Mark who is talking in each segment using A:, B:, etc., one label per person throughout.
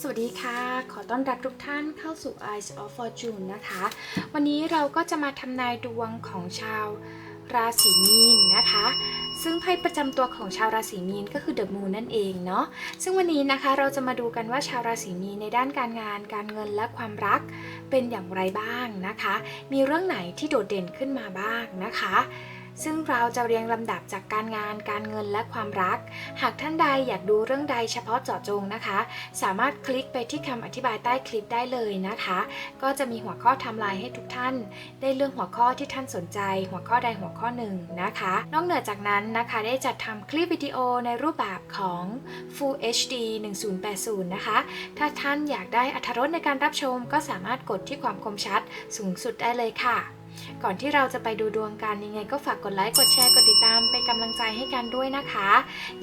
A: สวัสดีค่ะ ขอต้อนรับทุกท่านเข้าสู่ Eyes of Fortune นะคะ วันนี้เราก็จะมาทำนายดวงของชาวราศีมีนนะคะ ซึ่งไพ่ประจำตัวของชาวราศีมีนก็คือ The Moon นั่นเองเนาะ ซึ่งวันนี้นะคะเราจะมาดูกันว่าชาวราศีมีนในด้านการงาน การเงินและความรักเป็นอย่างไรบ้างนะคะ มีเรื่องไหนที่โดดเด่นขึ้นมาบ้างนะคะ ซึ่งเราจะเรียงลำดับจากการงานการเงินและความรัก หากท่านใดอยากดูเรื่องใดเฉพาะเจาะจงนะคะ สามารถคลิกไปที่คำอธิบายใต้คลิปได้เลยนะคะ ก็จะมีหัวข้อทำลายให้ทุกท่าน ได้เรื่องหัวข้อที่ท่านสนใจ หัวข้อใดหัวข้อหนึ่งนะคะ นอกเหนือจากนั้นนะคะได้จัดทำคลิปวิดีโอในรูปแบบของ Full HD 1080 นะคะ ถ้าท่านอยากได้อรรถรสในการรับชมก็สามารถกดที่ความคมชัดสูงสุดได้เลยค่ะ ก่อนที่เราจะไปดูดวงกันยังไง ก็ฝากกดไลค์กดแชร์กดติดตามเป็นกำลังใจให้กันด้วยนะคะ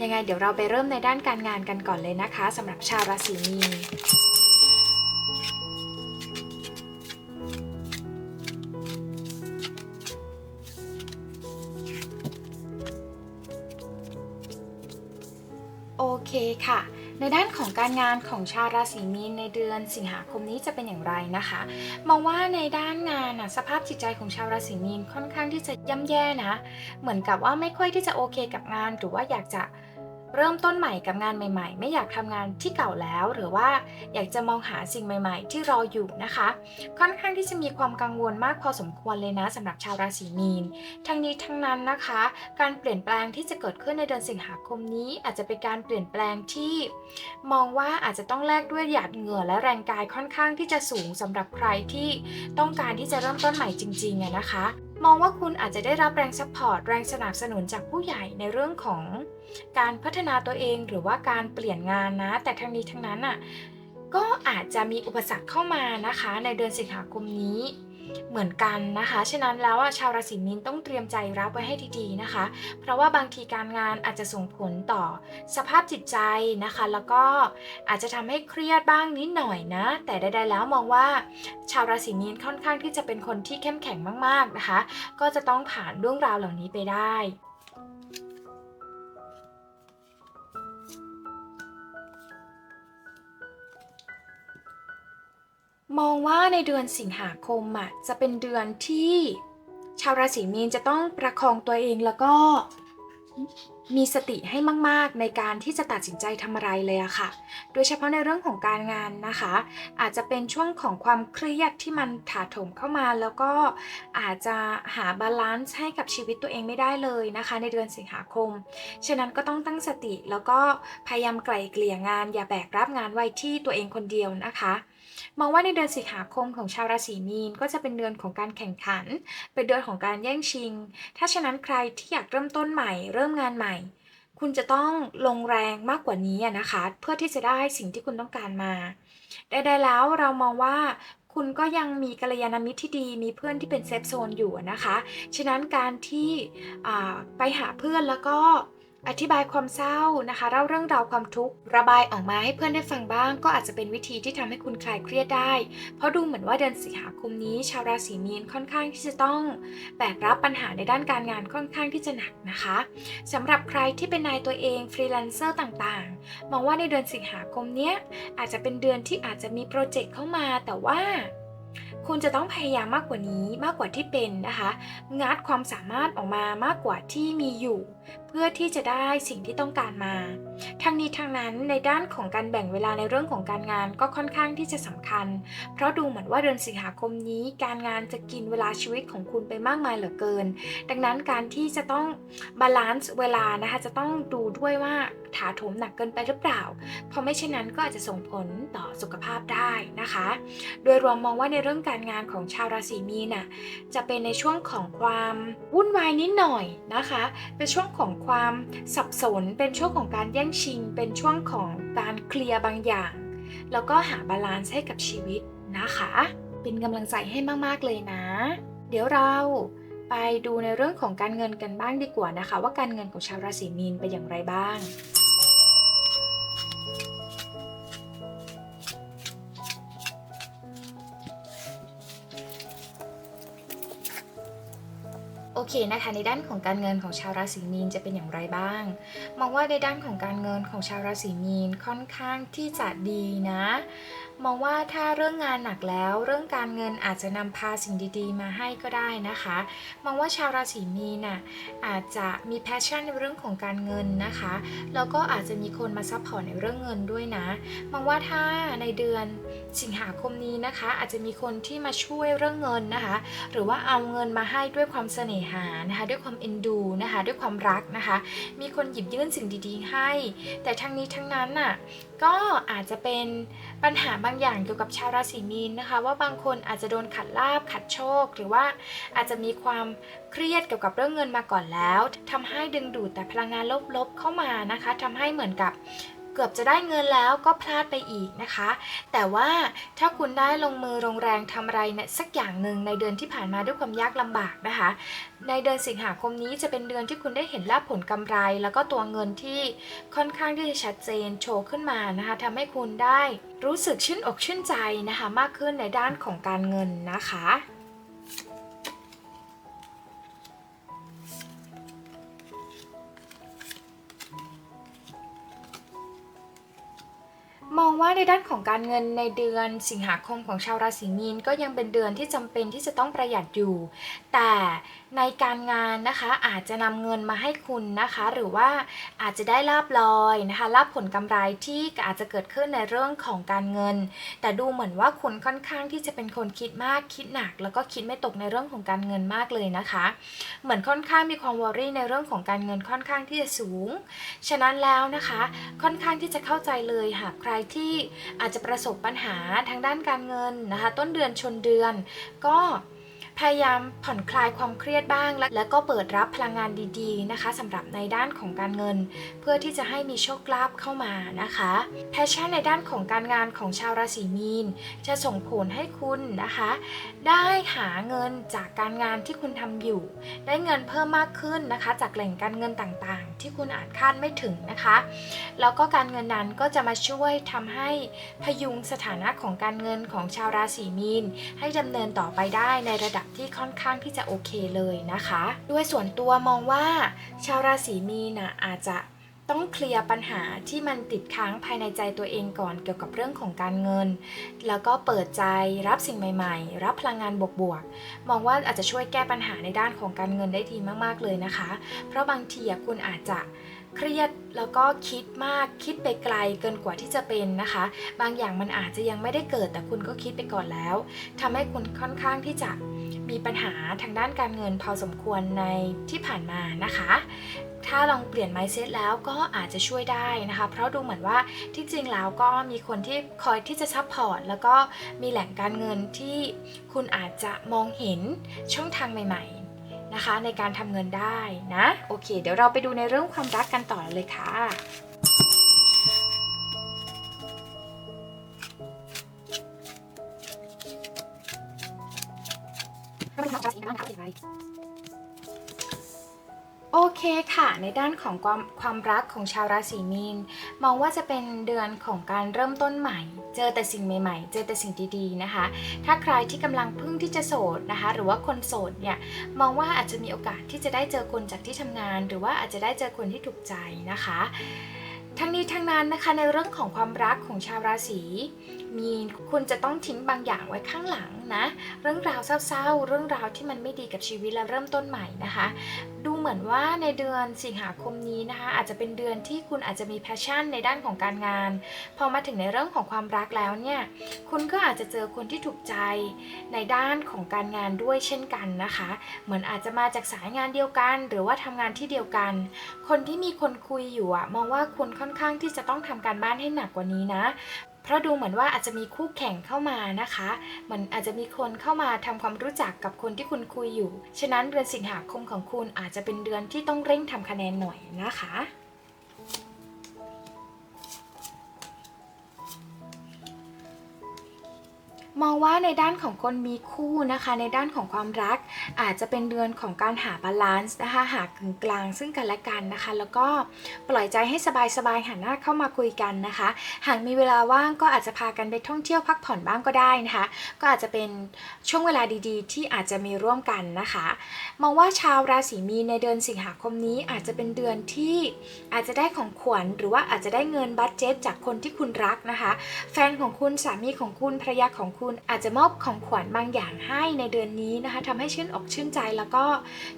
A: ยังไงเดี๋ยวเราไปเริ่มในด้านการงานกันก่อนเลยนะคะสำหรับชาวราศีมีนโอเคค่ะ ในด้านของการงานของชาวราศีมีนในเดือนสิงหาคมนี้จะเป็นอย่างไรนะคะ มองว่าในด้านงานนะสภาพจิตใจของชาวราศีมีนค่อนข้างที่จะย่ำแย่นะ เหมือนกับว่าไม่ค่อยที่จะโอเคกับงาน หรือว่าอยากจะ เริ่มต้นใหม่กับงานใหม่ ๆ ไม่อยากทำงานที่เก่าแล้ว หรือว่าอยากจะมองหาสิ่งใหม่ ๆ ที่รออยู่นะคะ ค่อนข้างที่จะมีความกังวลมากพอสมควรเลยนะสำหรับชาวราศีมีน ทั้งนี้ทั้งนั้นนะคะ การเปลี่ยนแปลงที่จะเกิดขึ้นในเดือนสิงหาคมนี้ อาจจะเป็นการเปลี่ยนแปลงที่ มองว่าอาจจะต้องแลกด้วยหยาดเหงื่อและแรงกายค่อนข้างที่จะสูงสำหรับใครที่ต้องการที่จะเริ่มต้นใหม่จริงๆนะคะมองว่าคุณอาจจะได้รับแรงซัพพอร์ตแรงสนับสนุนจากผู้ใหญ่ในเรื่องของ การพัฒนาตัวเองหรือว่าการเปลี่ยนงานนะ แต่ทั้งนี้ทั้งนั้นอะก็อาจจะมีอุปสรรคเข้ามานะคะ ในเดือนสิงหาคมนี้เหมือนกันนะคะ ฉะนั้นแล้วชาวราศีมีนต้องเตรียมใจรับไว้ให้ดีๆนะคะ เพราะว่าบางทีการงานอาจจะส่งผลต่อสภาพจิตใจนะคะ แล้วก็อาจจะทำให้เครียดบ้างนิดหน่อยนะ แต่ใดๆแล้วมองว่า ชาวราศีมีนค่อนข้างที่จะเป็นคนที่เข้มแข็งมากๆนะคะ ก็จะต้องผ่านเรื่องราวเหล่านี้ไปได้ มองว่าในเดือนสิงหาคมอะจะเป็นเดือนที่ชาวราศีมีนจะต้องประคองตัวเองแล้วก็มีสติให้มาก ๆ ในการที่จะตัดสินใจทำอะไรเลยอะค่ะ โดยเฉพาะในเรื่องของการงานนะคะ อาจจะเป็นช่วงของความเครียดที่มันถาโถมเข้ามาแล้วก็อาจจะหาบาลานซ์ให้กับชีวิตตัวเองไม่ได้เลยนะคะ ในเดือนสิงหาคม ฉะนั้นก็ต้องตั้งสติแล้วก็พยายามไกล่เกลี่ยงาน อย่าแบกรับงานไว้ที่ตัวเองคนเดียวนะคะ มองว่าในเดือนสิงหาคมของชาวราศีมีนก็จะเป็นเดือนของการแข่งขัน เป็นเดือนของการแย่งชิง ถ้าฉะนั้นใครที่อยากเริ่มต้นใหม่ เริ่มงานใหม่ คุณจะต้องลงแรงมากกว่านี้นะคะ เพื่อที่จะได้สิ่งที่คุณต้องการมาใดๆแล้วเรามองว่าคุณก็ยังมีกัลยาณมิตรที่ดีมีเพื่อนที่เป็นเซฟโซนอยู่นะคะ ฉะนั้นการที่ไปหาเพื่อนแล้วก็ อธิบายความเศร้านะคะ เล่าเรื่องราวความทุกข์ระบายออกมาให้เพื่อนได้ฟังบ้าง ก็อาจจะเป็นวิธีที่ทำให้คุณคลายเครียดได้ เพราะดูเหมือนว่าเดือนสิงหาคมนี้ ชาวราศีมีนค่อนข้างที่จะต้องแบกรับปัญหาในด้านการงานค่อนข้างที่จะหนักนะคะสำหรับใครที่เป็นนายตัวเองฟรีแลนเซอร์ต่างๆ มองว่าในเดือนสิงหาคมนี้อาจจะเป็นเดือนที่อาจจะมีโปรเจกต์เข้ามาแต่ว่า คุณจะต้องพยายามมากกว่านี้มากกว่าที่เป็นนะคะ งัดความสามารถออกมามากกว่าที่มีอยู่ เพื่อที่จะได้สิ่งที่ต้องการมา ทั้งนี้ทั้งนั้นในด้านของการแบ่งเวลาในเรื่องของการงานก็ค่อนข้างที่จะสำคัญ เพราะดูเหมือนว่าเดือนสิงหาคมนี้การงานจะกินเวลาชีวิตของคุณไปมากมายเหลือเกิน ดังนั้นการที่จะต้องบาลานซ์เวลานะคะจะต้องดูด้วยว่าถาโถมหนักเกินไปหรือเปล่า เพราะไม่เช่นนั้นก็อาจจะส่งผลต่อสุขภาพได้นะคะ โดยรวมมองว่าในเรื่องการงานของชาวราศีมีนน่ะจะเป็นในช่วงของความวุ่นวายนิดหน่อยนะคะ เป็นช่วงของความสับสน เป็นช่วงของการแย่งชิงเป็นช่วงของการเคลียร์บางอย่าง แล้วก็หาบาลานซ์ให้กับชีวิตนะคะ เป็นกำลังใจให้มากๆเลยนะ เดี๋ยวเราไปดูในเรื่องของการเงินกันบ้างดีกว่านะคะ ว่าการเงินของชาวราศีมีนเป็นอย่างไรบ้าง เคนะคะ ในด้านของการเงินของชาวราศีมีนจะเป็นอย่างไรบ้าง มองว่าในด้านของการเงินของชาวราศีมีนค่อนข้างที่จะดีนะ มองว่าถ้าเรื่องงานหนักแล้ว เรื่องการเงินอาจจะนำพาสิ่งดีๆ มาให้ก็ได้นะคะ มองว่าชาวราศีมีนน่ะอาจจะมีแพชชั่นในเรื่องของการเงินนะคะ แล้วก็อาจจะมีคนมาซัพพอร์ตในเรื่องเงินด้วยนะ มองว่าถ้าในเดือนสิงหาคมนี้นะคะ อาจจะมีคนที่มาช่วยเรื่องเงินนะคะ หรือว่าเอาเงินมาให้ด้วยความเสน่หานะคะด้วยความเอ็นดูนะคะด้วยความรักนะคะ มีคนหยิบยื่นสิ่งดีๆให้ แต่ทั้งนี้ทั้งนั้นน่ะก็อาจจะเป็นปัญหาบางอย่างเกี่ยวกับชาวราศีมีนนะคะ ว่าบางคนอาจจะโดนขัดลาบขัดโชค หรือว่าอาจจะมีความเครียดเกี่ยวกับเรื่องเงินมาก่อนแล้วทำให้ดึงดูดแต่พลังงานลบๆเข้ามานะคะทำให้เหมือนกับ เกือบจะได้เงินแล้วก็พลาดไปอีกนะคะ แต่ว่าถ้าคุณได้ลงมือลงแรงทำอะไรเนี่ยสักอย่างหนึ่งในเดือนที่ผ่านมาด้วยความยากลำบากนะคะ ในเดือนสิงหาคมนี้จะเป็นเดือนที่คุณได้เห็นลาภผลกำไร แล้วก็ตัวเงินที่ค่อนข้างที่จะชัดเจนโชว์ขึ้นมานะคะทำให้คุณได้รู้สึกชื่นอกชื่นใจนะคะ มากขึ้นในด้านของการเงินนะคะ ในด้านของการเงินในเดือนสิงหาคมของชาวราศีมีนก็ยังเป็นเดือนที่จำเป็นที่จะต้องประหยัดอยู่ แต่ในการงานนะคะอาจจะนำเงินมาให้คุณนะคะ หรือว่าอาจจะได้ลาบลอยนะคะลาบผลกำไรที่อาจจะเกิดขึ้นในเรื่องของการเงิน แต่ดูเหมือนว่าคุณค่อนข้างที่จะเป็นคนคิดมากคิดหนัก แล้วก็คิดไม่ตกในเรื่องของการเงินมากเลยนะคะ เหมือนค่อนข้างมีความวอรี่ในเรื่องของการเงินค่อนข้างที่จะสูง ฉะนั้นแล้วนะคะ ค่อนข้างที่จะเข้าใจเลยหากใครที่อาจจะประสบปัญหาทางด้านการเงินนะคะ ต้นเดือนชนเดือนก็ พยายามผ่อนคลายความเครียดบ้าง และแล้วก็เปิดรับพลังงานดีๆนะคะสำหรับในด้านของการเงิน เพื่อที่จะให้มีโชคลาภเข้ามานะคะแพชชั่นในด้านของการงานของชาวราศีมีน จะส่งผลให้คุณนะคะ ได้หาเงินจากการงานที่คุณทำอยู่ ได้เงินเพิ่มมากขึ้นนะคะ จากแหล่งการเงินต่างๆ ที่คุณอาจคาดไม่ถึงนะคะแล้วก็การเงินนั้นก็จะมาช่วยทำให้พยุงสถานะของการเงินของชาวราศีมีน ให้ดำเนินต่อไปได้ในระดับที่ค่อนข้างที่จะโอเคเลยนะคะ ด้วยส่วนตัวมองว่า ชาวราศีมีนน่ะอาจจะต้องเคลียร์ปัญหาที่มันติดค้างภายในใจตัวเองก่อนเกี่ยวกับเรื่องของการเงิน แล้วก็เปิดใจรับสิ่งใหม่ ๆ รับพลังงานบวกๆ มองว่าอาจจะช่วยแก้ปัญหาในด้านของการเงินได้ดีมากๆเลยนะคะ เพราะบางทีคุณอาจจะเครียดแล้วก็คิดมากคิดไปไกลเกินกว่าที่จะเป็นนะคะ บางอย่างมันอาจจะยังไม่ได้เกิดแต่คุณก็คิดไปก่อนแล้วทำให้คุณค่อนข้างที่จะ มีปัญหาทางด้านการเงินพอสมควรในที่ผ่านมานะคะ ถ้าลองเปลี่ยน mindset แล้วก็อาจจะช่วยได้นะคะ เพราะดูเหมือนว่าที่จริงแล้วก็มีคนที่คอยที่จะซัพพอร์ตแล้วก็มีแหล่งการเงินที่คุณอาจจะมองเห็นช่องทางใหม่ ๆนะคะ ในการทำเงินได้นะ โอเค เดี๋ยวเราไปดูในเรื่องความรักกันต่อเลยค่ะ โอเคค่ะ ในด้านของความความรักของชาวราศีมีน มองว่าจะเป็นเดือนของการเริ่มต้นใหม่ เจอแต่สิ่งใหม่ ๆ เจอแต่สิ่งดีๆนะคะ ถ้าใครที่กำลังพิ่งที่จะโสดนะคะ หรือว่าคนโสดเนี่ยมองว่าอาจจะมีโอกาสที่จะได้เจอคนจากที่ทำงาน หรือว่าอาจจะได้เจอคนที่ถูกใจนะคะ ทั้งนี้ทั้งนั้นนะคะในเรื่องของความรักของชาวราศี มีคุณจะต้องทิ้งบางอย่างไว้ข้างหลังนะ เรื่องราวเศร้าๆ เรื่องราวที่มันไม่ดีกับชีวิตและเริ่มต้นใหม่นะคะ ดูเหมือนว่าในเดือนสิงหาคมนี้นะคะ อาจจะเป็นเดือนที่คุณอาจจะมีแพชชั่นในด้านของการงาน พอมาถึงในเรื่องของความรักแล้วเนี่ย คุณก็อาจจะเจอคนที่ถูกใจในด้านของการงานด้วยเช่นกันนะคะ เหมือนอาจจะมาจากสายงานเดียวกัน หรือว่าทำงานที่เดียวกัน คนที่มีคนคุยอยู่อะมองว่าคุณค่อนข้างที่จะต้องทำการบ้านให้หนักกว่านี้นะ เพราะดูเหมือนว่าอาจจะมีคู่แข่งเข้ามานะคะเหมือนอาจจะมีคนเข้ามาทำความรู้จักกับคนที่คุณคุยอยู่ ฉะนั้นเดือนสิงหาคมของคุณอาจจะเป็นเดือนที่ต้องเร่งทำคะแนนหน่อยนะคะ มองว่าในด้านของคนมีคู่นะคะ ในด้านของความรัก อาจจะเป็นเดือนของการหาบาลานซ์นะคะหากึ่งกลางซึ่งกันและกันนะคะ แล้วก็ปล่อยใจให้สบายๆหันหน้าเข้ามาคุยกันนะคะ หากมีเวลาว่างก็อาจจะพากันไปท่องเที่ยวพักผ่อนบ้างก็ได้นะคะ ก็อาจจะเป็นช่วงเวลาดีๆ ที่อาจจะมีร่วมกันนะคะ มองว่าชาวราศีมีนในเดือนสิงหาคมนี้อาจจะเป็นเดือนที่อาจจะได้ของขวัญหรือว่าอาจจะได้เงินบัตเจ็ตจากคนที่คุณรักนะคะ แฟนของคุณสามีของคุณภรรยาของคุณอาจจะมอบของขวัญบางอย่างให้ในเดือนนี้นะคะทำให้ชื่นอกชื่นใจแล้วก็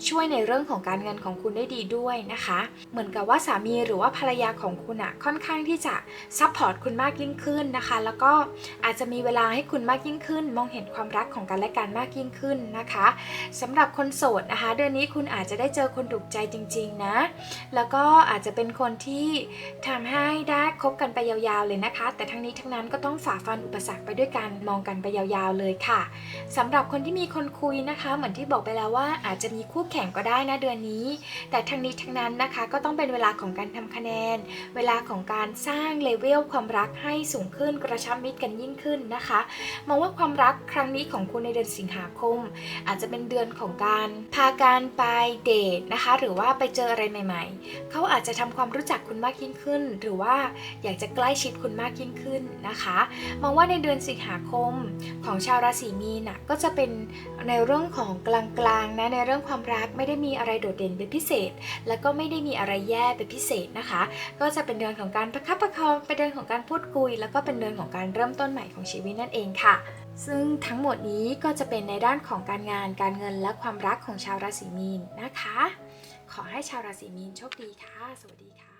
A: ช่วยในเรื่องของการเงินของคุณได้ดีด้วยนะคะ เหมือนกับว่าสามีหรือว่าภรรยาของคุณอะค่อนข้างที่จะซัพพอร์ตคุณมากยิ่งขึ้นนะคะ แล้วก็อาจจะมีเวลาให้คุณมากยิ่งขึ้น มองเห็นความรักของกันและกันมากยิ่งขึ้นนะคะสำหรับคนโสดนะคะ เดือนนี้คุณอาจจะได้เจอคนถูกใจจริง ๆนะ แล้วก็อาจจะเป็นคนที่ทำให้ได้คบกันไปยาวๆเลยนะคะ แต่ทั้งนี้ทั้งนั้นก็ต้องฝ่าฟันอุปสรรคไปด้วยกันมองกันไปยาวๆเลยค่ะสำหรับคนที่มีคนคุยนะคะ เหมือนที่บอกไปแล้วว่าอาจจะมีคู่แข่งก็ได้นะเดือนนี้ แต่ทั้งนี้ทั้งนั้นนะคะก็ต้องเป็นเวลาของการทำคะแนน เวลาของการสร้างเลเวลความรักให้สูงขึ้นกระชับมิตรกันยิ่งขึ้นนะคะมองว่าความรักครั้งนี้ของคุณในเดือนสิงหาคม อาจจะเป็นเดือนของการพาการไปเดทนะคะ หรือว่าไปเจออะไรใหม่ ๆ เขาอาจจะทำความรู้จักคุณมากยิ่งขึ้น หรือว่าอยากจะใกล้ชิดคุณมากยิ่งขึ้นนะคะ มองว่าในเดือนสิงหาคมของชาวราศีมีนนะก็จะเป็นในเรื่องของกลางๆนะในเรื่องความรักไม่ได้มีอะไรโดดเด่นเป็นพิเศษ แล้วก็ไม่ได้มีอะไรแย่เป็นพิเศษนะคะ ก็จะเป็นเดือนของการประคับประคองเป็นเดือนของการพูดคุย แล้วก็เป็นเดือนของการเริ่มต้นใหม่ของชีวิตนั่นเองค่ะซึ่งทั้งหมดนี้ก็จะเป็นในด้านของการงานการเงินและความรักของชาวราศีมีนนะคะ ขอให้ชาวราศีมีนโชคดีค่ะ สวัสดีค่ะ